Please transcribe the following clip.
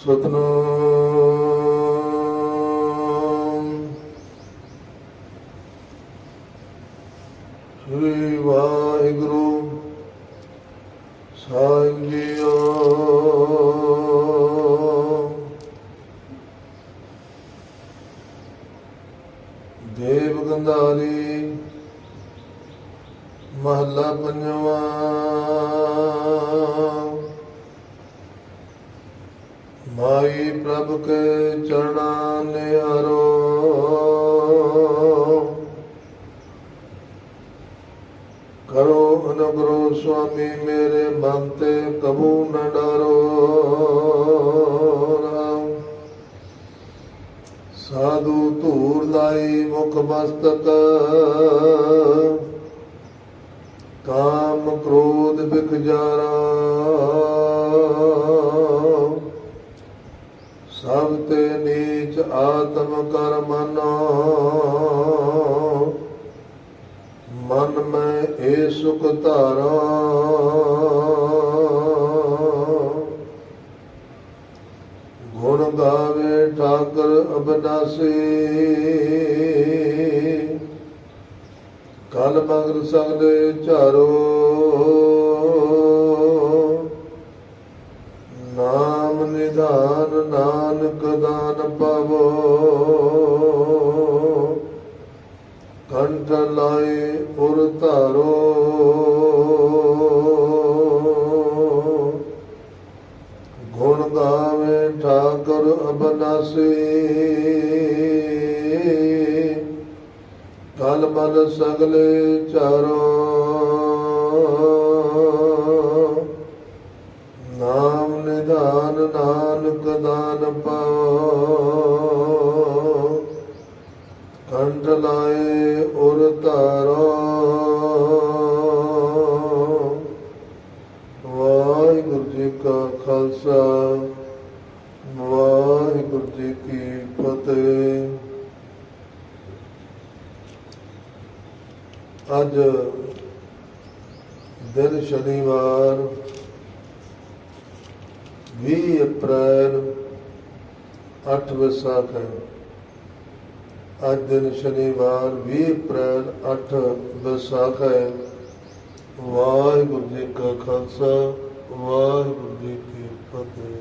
ਸਤਨਾਮ। ਸ੍ਰੀ ਵਾਹਿਗੁਰੂ ਸਾਹਿਬ ਜੀਓ ਦੇਵ ਗੰਧਾਰੀ ਮਹੱਲਾ ਪੰਜਵਾਂ। ਪ੍ਰਭ ਕੇ ਚਰਣਾ ਨਿਹਾਰੋ ਕਰੋ ਅਨੁਗ੍ਰਹ ਸੁਆਮੀ ਮੇਰੇ ਮਨ ਕਬੂ ਨ ਡਰੋ ਰਾਮ। ਸਾਧੂ ਧੂਰ ਲਾਈ ਮੁਖ ਮਸਤਕ, ਕਾਮ ਕ੍ਰੋਧ ਬਿਖ ਸਭ ਤੇ ਨੀਚ ਆਤਮ ਕਰ ਮਨੋ ਮਨ ਮੈਂ ਇਹ ਸੁਖ ਧਾਰਾ। ਗੁਣ ਗਾਵੇ ਠਾਕਰ ਅਬਨਾਸੀ। ਕਲ ਮਗਰ ਸਗਲੇ ਝਾਰੋ। ਨਾਮ ਨਿਧਾਨ ਨਾਨਕ ਦਾਨ ਪਾਵੋ। ਕੰਠ ਲਾਏ ਉਰ ਧਾਰੋ। ਗੁਣ ਗਾਵੇ ਠਾਕੁਰ ਅਬਨਾਸੀ। ਕਲ ਮਨ ਸਗਲੇ ਚਾਰੋ। ਨਾਨਕ ਪਾਓ। ਕੰਠ ਲਾਏ ਉਰ ਧਾਰੋ। ਵਾਹਿਗੁਰੂ ਜੀ ਕਾ ਖਾਲਸਾ, ਵਾਹਿਗੁਰੂ ਜੀ ਕੀ ਫਤਿਹ। ਅੱਜ ਦਿਨ ਸ਼ਨੀਵਾਰ 20 ਅਪ੍ਰੈਲ 8 ਵਿਸਾਖ ਹੈ ਅੱਜ ਦਿਨ ਸ਼ਨੀਵਾਰ 20 ਅਪ੍ਰੈਲ 8 ਵਿਸਾਖ ਹੈ। ਵਾਹਿਗੁਰੂ ਜੀ ਕਾ ਖਾਲਸਾ, ਵਾਹਿਗੁਰੂ ਜੀ ਕੀ ਫਤਿਹ।